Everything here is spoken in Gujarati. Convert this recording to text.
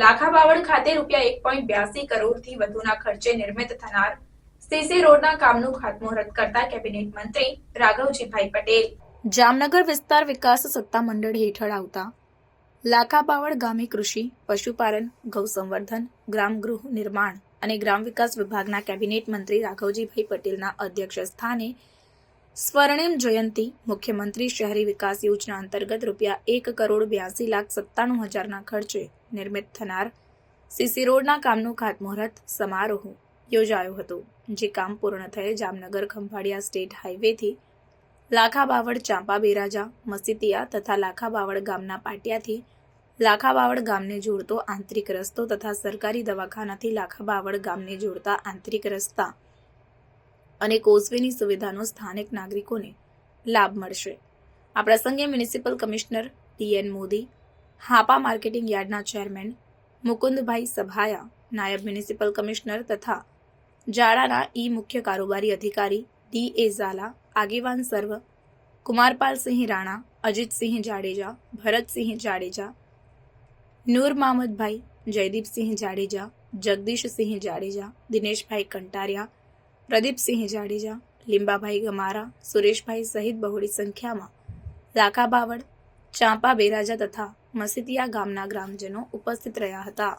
લાખાબાવડ ખાતે રૂપિયા એક પોઈન્ટ બ્યાસી કરોડથી વધુના ખર્ચે નિર્મિત થનાર સીસી રોડના કામનું ખાતમુહૂર્ત કરતા કેબિનેટ મંત્રી રાઘવજીભાઈ પટેલ. જામનગર વિસ્તાર વિકાસ સત્તા મંડળ હેઠળ આવતા લાખાબાવડ ગામે કૃષિ, પશુપાલન ગૌ સંવર્ધન, ગ્રામ ગૃહ નિર્માણ અને ગ્રામ વિકાસ વિભાગના કેબિનેટ મંત્રી રાઘવજીભાઈ પટેલના અધ્યક્ષ સ્થાને સ્વર્ણિમ જયંતી મુખ્યમંત્રી શહેરી વિકાસ યોજના અંતર્ગત રૂપિયા એક કરોડ બ્યાસી લાખ સત્તાણું હજારના ખર્ચે નિર્મિત થનાર સીસી રોડના કામનું ખાતમુહૂર્ત સમારોહ યોજાયો હતો, જે કામ પૂર્ણ થયે જામનગર ખંભાળિયા સ્ટેટ હાઈવેથી લાખાબાવડ ચાંપા બેરાજા, મસીતિયા તથા લાખાબાવડ ગામના પાટિયાથી લાખાબાવડ ગામને જોડતો આંતરિક રસ્તો તથા સરકારી દવાખાનાથી લાખાબાવડ ગામને જોડતા આંતરિક રસ્તા અને કોઝવેની સુવિધાનો સ્થાનિક નાગરિકોને લાભ મળશે. આ પ્રસંગે municipal commissioner TN Modi, Hapa marketing યાર્ડના ચેરમેન મુકુંદભાઈ સભાયા, નાયબ મ્યુનિસિપલ કમિશનર તથા જાડાના ઈ મુખ્ય કારોબારી અધિકારી ડી એ ઝાલા, આગેવાન સર્વ કુમારપાલસિંહ રાણા અજીતસિંહ જાડેજા ભરતસિંહ જાડેજા, નૂર મામદભાઈ જયદીપસિંહ જાડેજા જગદીશસિંહ જાડેજા, દિનેશભાઈ કંટારિયા પ્રદીપસિંહ જાડેજા, લીંબાભાઈ ગમારા, સુરેશભાઈ સહિત બહોળી સંખ્યામાં લાખાબાવડ ચાંપા બેરાજા તથા મસીતિયા ગામના ગ્રામજનો ઉપસ્થિત રહ્યા હતા.